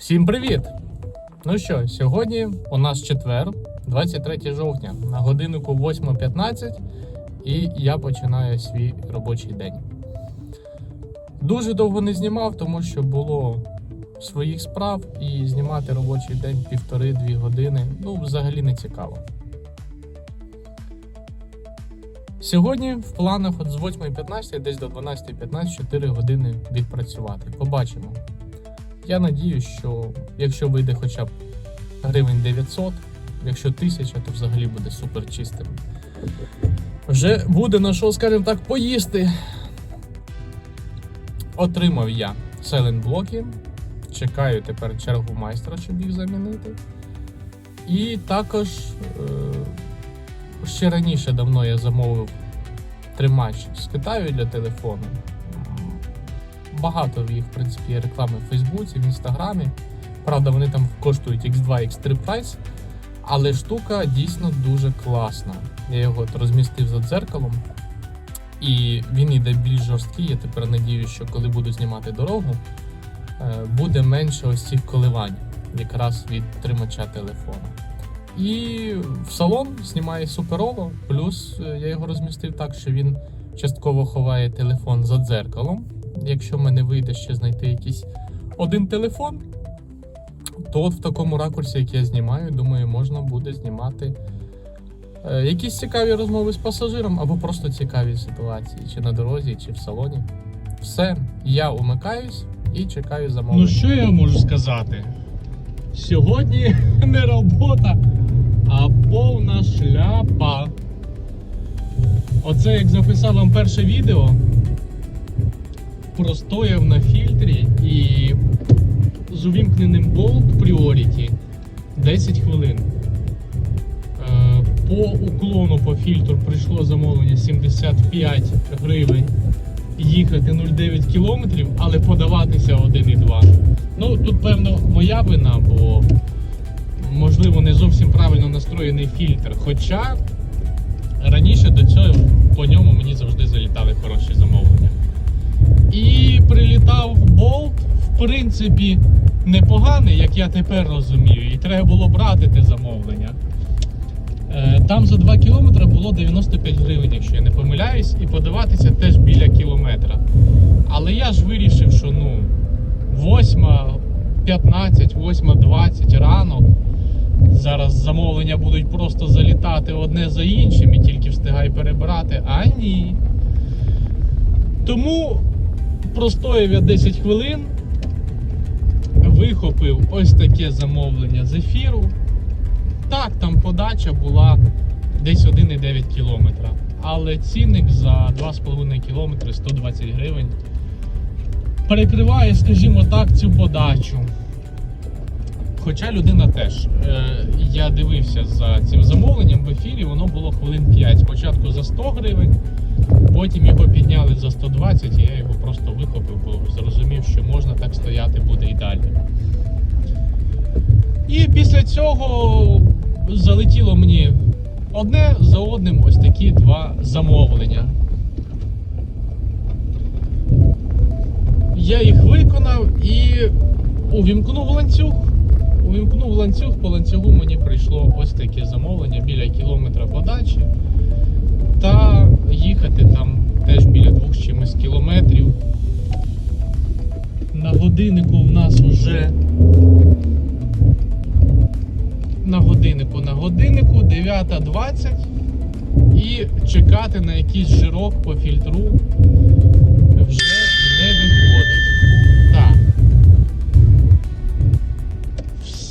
Всім привіт! Ну що, сьогодні у нас четвер, 23 жовтня, на годиннику 8.15, і я починаю свій робочий день. Дуже довго не знімав, тому що було своїх справ, і знімати робочий день півтори-дві години ну, взагалі не цікаво. Сьогодні в планах от з 8.15 десь до 12.15 4 години відпрацювати. Побачимо. Я надію, що якщо вийде хоча б гривень 900, якщо 1000, то взагалі буде супер чистим. Вже буде на що, скажімо так, поїсти. Отримав я селен блоки. Чекаю тепер чергу майстра, щоб їх замінити. І також е, ще раніше давно я замовив тримач з Китаю для телефону. Багато їх, в принципі, є реклами в Фейсбуці, в Інстаграмі. Правда, вони там коштують X2, X3 прайс. Але штука дійсно дуже класна. Я його от розмістив за дзеркалом. І він йде більш жорсткий. Я тепер надію, що коли буду знімати дорогу, е, буде менше ось цих коливань, якраз від тримача телефона. І в салон знімає суперово, плюс е, я його розмістив так, що він частково ховає телефон за дзеркалом. Якщо в мене вийде ще знайти якийсь один телефон, то от в такому ракурсі, як я знімаю, думаю, можна буде знімати е, якісь цікаві розмови з пасажиром або просто цікаві ситуації, чи на дорозі, чи в салоні. Все, я умикаюсь і чекаю замовлення. Ну що я можу сказати? Сьогодні не робота, а повна шляпа. Оце як записав вам перше відео, простояв на фільтрі і з увімкненим болт Priority 10 хвилин. Е, По уклону по фільтру прийшло замовлення 75 гривень їхати 0,9 кілометрів, але подаватися 1,2. Ну, тут, певно, моя вина, бо можливо не зовсім правильно настроєний фільтр. Хоча раніше до цього по ньому мені завжди залітали хороші замовлення. Прилітав болт, в принципі, непоганий, як я тепер розумію, і треба було брати те замовлення. Е, Там за 2 кілометри було 95 гривень, якщо я не помиляюсь, і подаватися теж біля кілометра. Але я ж вирішив, що ну 8.15, 8.20 ранок. Зараз замовлення будуть просто залітати одне за іншим і тільки встигай перебирати. А ні. Тому простояв я 10 хвилин, вихопив ось таке замовлення з ефіру. Так, там подача була десь 1,9 кілометра. Але цінник за 2,5 кілометри 120 гривень перекриває, скажімо так, цю подачу. Хоча людина теж. Е, я дивився за цим замовленням в ефірі, воно було хвилин 5. Спочатку за 100 гривень, потім його підняли за 120 і я його просто вихопив, бо зрозумів, що можна так стояти буде і далі. І після цього залетіло мені одне за одним ось такі два замовлення. Я їх виконав і увімкнув ланцюг. Увімкнув ланцюг, по ланцюгу мені прийшло ось таке замовлення біля кілометра подачі. Та їхати там теж біля двох чимось кілометрів. На годиннику в нас вже на годиннику на годиннику 9.20 і чекати на якийсь жирок по фільтру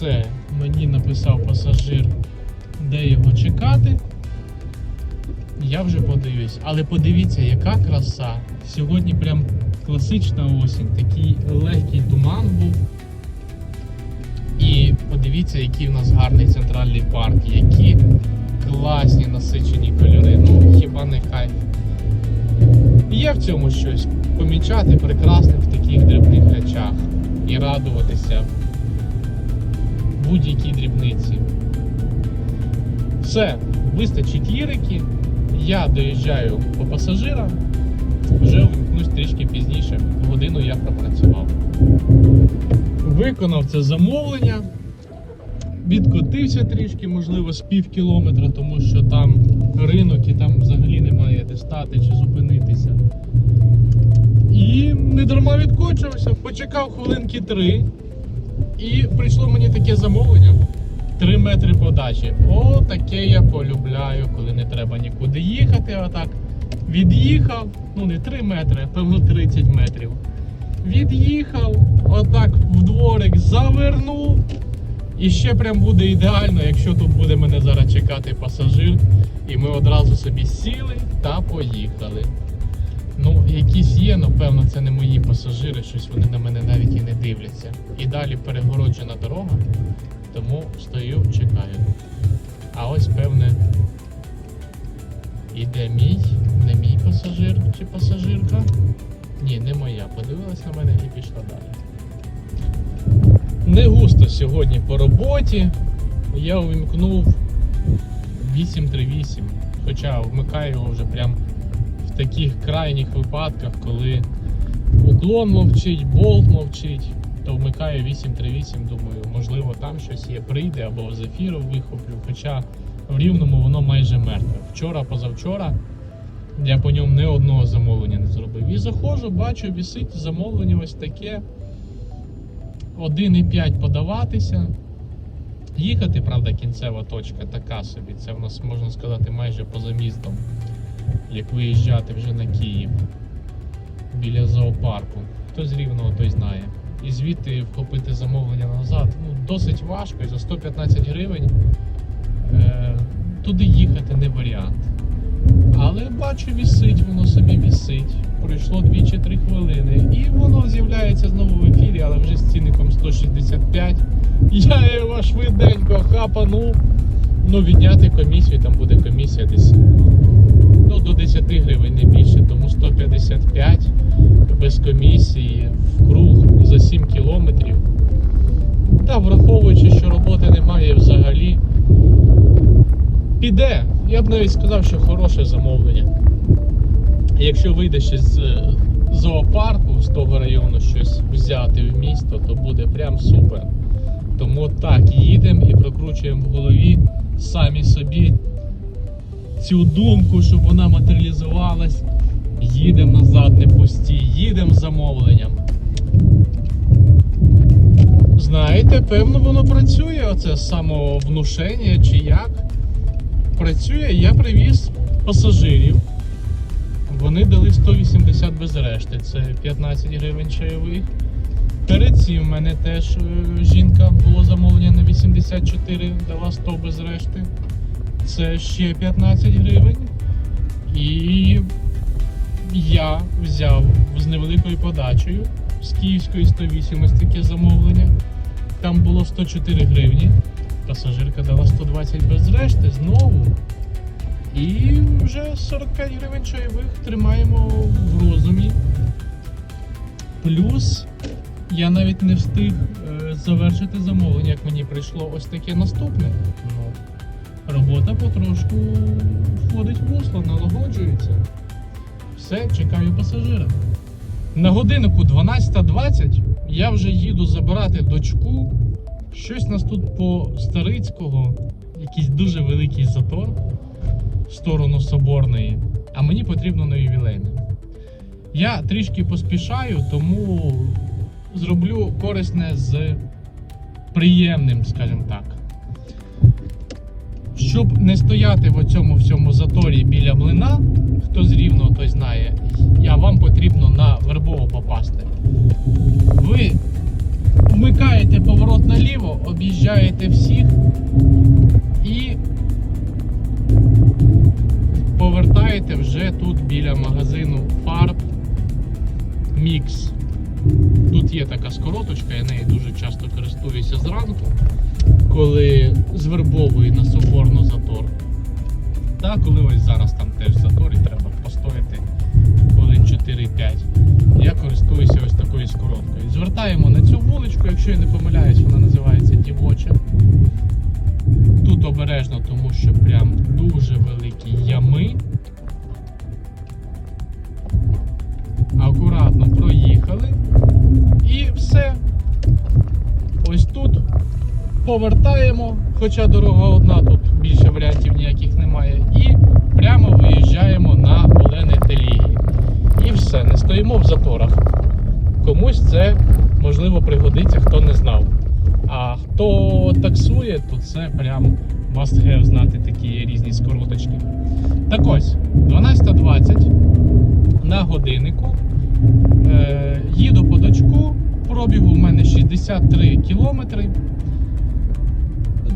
Все, мені написав пасажир, де його чекати. Я вже подивлюсь. Але подивіться, яка краса. Сьогодні прям класична осінь, такий легкий туман був. І подивіться, який в нас гарний центральний парк, які класні насичені кольори. Ну, хіба не кайф. Є в цьому щось помічати прекрасне в таких дрібних речах і радуватися будь-якій дрібниці. Все, вистачить лірики. Я доїжджаю по пасажирам, вже вимкнусь трішки пізніше. Годину я пропрацював. Виконав це замовлення. Відкотився трішки, можливо, з пів кілометра, тому що там ринок і там взагалі немає де стати чи зупинитися. І не дарма відкочувався, почекав хвилинки три. І прийшло мені таке замовлення. 3 метри подачі. О, таке я полюбляю, коли не треба нікуди їхати. Отак від'їхав, ну не 3 метри, певно 30 метрів. Від'їхав, отак в дворик завернув. І ще прям буде ідеально, якщо тут буде мене зараз чекати пасажир, і ми одразу собі сіли та поїхали. Ну, якісь є, але певно, це не мої пасажири, щось вони на мене навіть і не дивляться. І далі перегороджена дорога, тому стою, чекаю. А ось певне. Іде мій, не мій пасажир чи пасажирка. Ні, не моя. Подивилась на мене і пішла далі. Не густо сьогодні по роботі. Я увімкнув 838. Хоча вмикаю його вже прям таких крайніх випадках, коли уклон мовчить, болт мовчить, то вмикаю 838, думаю, можливо там щось є, прийде або з ефіру вихоплю. Хоча в рівному воно майже мертве. Вчора, позавчора я по ньому не одного замовлення не зробив. І заходжу, бачу, вісить замовлення ось таке. 1,5 подаватися. Їхати, правда, кінцева точка така собі. Це в нас можна сказати майже поза містом, як виїжджати вже на Київ біля зоопарку. Хто з рівного, той знає. І звідти вхопити замовлення назад ну, досить важко, і за 115 гривень е, туди їхати не варіант. Але бачу, вісить, воно собі вісить. Пройшло 2-3 хвилини. І воно з'являється знову в ефірі, але вже з цінником 165. Я його швиденько хапанув. Ну, відняти комісію, там буде комісія десь ну, до 10 гривень, не більше, тому 155 без комісії в круг за 7 кілометрів. Та враховуючи, що роботи немає взагалі. Піде. Я б навіть сказав, що хороше замовлення. Якщо вийде ще з зоопарку з того району щось взяти в місто, то буде прям супер. Тому так, їдемо і прокручуємо в голові самі собі цю думку, щоб вона матеріалізувалась. Їдемо назад, не пусті, їдемо з замовленням. Знаєте, певно, воно працює, оце самовнушення чи як. Працює, я привіз пасажирів. Вони дали 180 без решти, це 15 гривень чайових. Перед цим в мене теж е, жінка було замовлення на 84, дала 100 без решти. Це ще 15 гривень. І я взяв з невеликою подачею з Київської 108 ось таке замовлення. Там було 104 гривні. Пасажирка дала 120 без решти знову. І вже 45 гривень чайових тримаємо в розумі. Плюс я навіть не встиг е, завершити замовлення, як мені прийшло ось таке наступне. Робота потрошку входить в русло, налагоджується. Все, чекаю пасажира. На годиннику 12.20 я вже їду забирати дочку. Щось нас тут по Старицького, якийсь дуже великий затор в сторону Соборної, а мені потрібно на ювілейне. Я трішки поспішаю, тому зроблю корисне з приємним, скажімо так. Щоб не стояти в цьому всьому заторі біля млина, хто з рівного, той знає, я вам потрібно на вербову попасти. Ви вмикаєте поворот наліво, об'їжджаєте всіх і повертаєте вже тут біля магазину фарб Мікс. Тут є така скороточка, я нею дуже часто користуюся зранку, коли з Вербової на Соборну затор. Та коли ось зараз там теж затор і треба постояти хвилин 4-5. Я користуюся ось такою скороткою. Звертаємо на цю вуличку, якщо я не помиляюсь, вона називається Дівоча. Тут обережно, тому що прям дуже великі ями. Акуратно проїхали. І все. Повертаємо, хоча дорога одна, тут більше варіантів ніяких немає. І прямо виїжджаємо на Олени Телігі. І все, не стоїмо в заторах. Комусь це можливо пригодиться, хто не знав. А хто таксує, то це прям must have знати такі різні скороточки. Так ось, 12.20 на годиннику. Е, їду по дочку. Пробігу в мене 63 кілометри.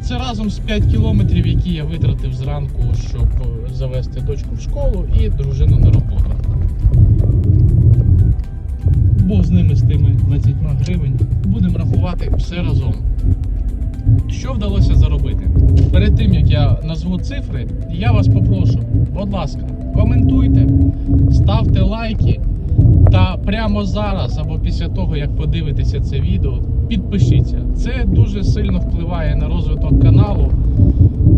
Це разом з 5 кілометрів, які я витратив зранку, щоб е, завести дочку в школу і дружину на роботу. Бог з ними з тими 20 гривень. Будемо рахувати все разом. Що вдалося заробити? Перед тим як я назву цифри, я вас попрошу, будь ласка, коментуйте, ставте лайки. Та прямо зараз або після того, як подивитеся це відео, підпишіться. Це дуже сильно впливає на розвиток каналу.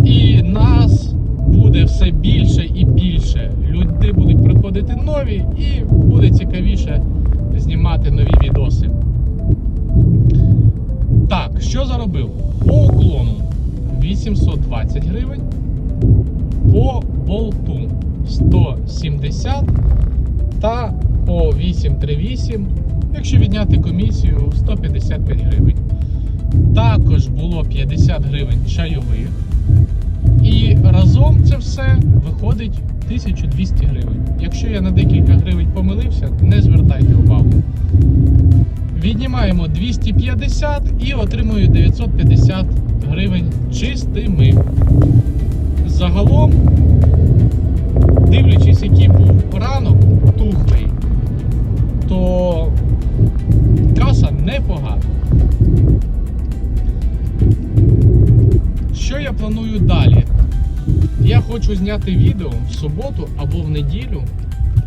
І нас буде все більше і більше. Люди будуть приходити нові і буде цікавіше знімати нові відоси. Так, що заробив? По уклону 820 гривень, по болту 170 та по 838, якщо відняти комісію, 155 гривень. Також було 50 гривень чайових. І разом це все виходить 1200 гривень. Якщо я на декілька гривень помилився, не звертайте увагу. Віднімаємо 250 і отримую 950 гривень чистими. Загалом, дивлячись, який був ранок тухлий, то каса непогана. Що я планую далі? Я хочу зняти відео в суботу або в неділю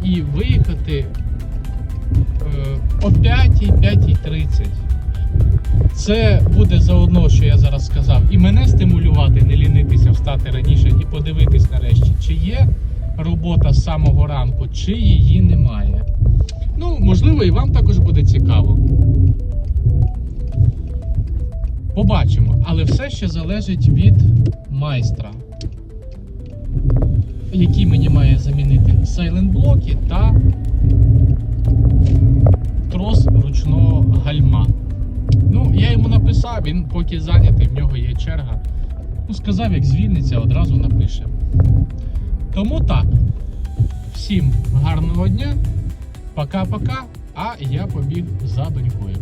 і виїхати е, о 5-5.30. Це буде заодно, що я зараз сказав, і мене стимулювати, не лінитися, встати раніше і подивитись нарешті, чи є робота з самого ранку, чи її немає. Ну, можливо, і вам також буде цікаво. Побачимо, але все ще залежить від майстра, який мені має замінити сайлент-блоки та трос ручного гальма. Ну, я йому написав, він поки зайнятий, в нього є черга. Ну, сказав, як звільниться, одразу напише. Тому так. Всім гарного дня. Пока-пока. А я побіг за донькою.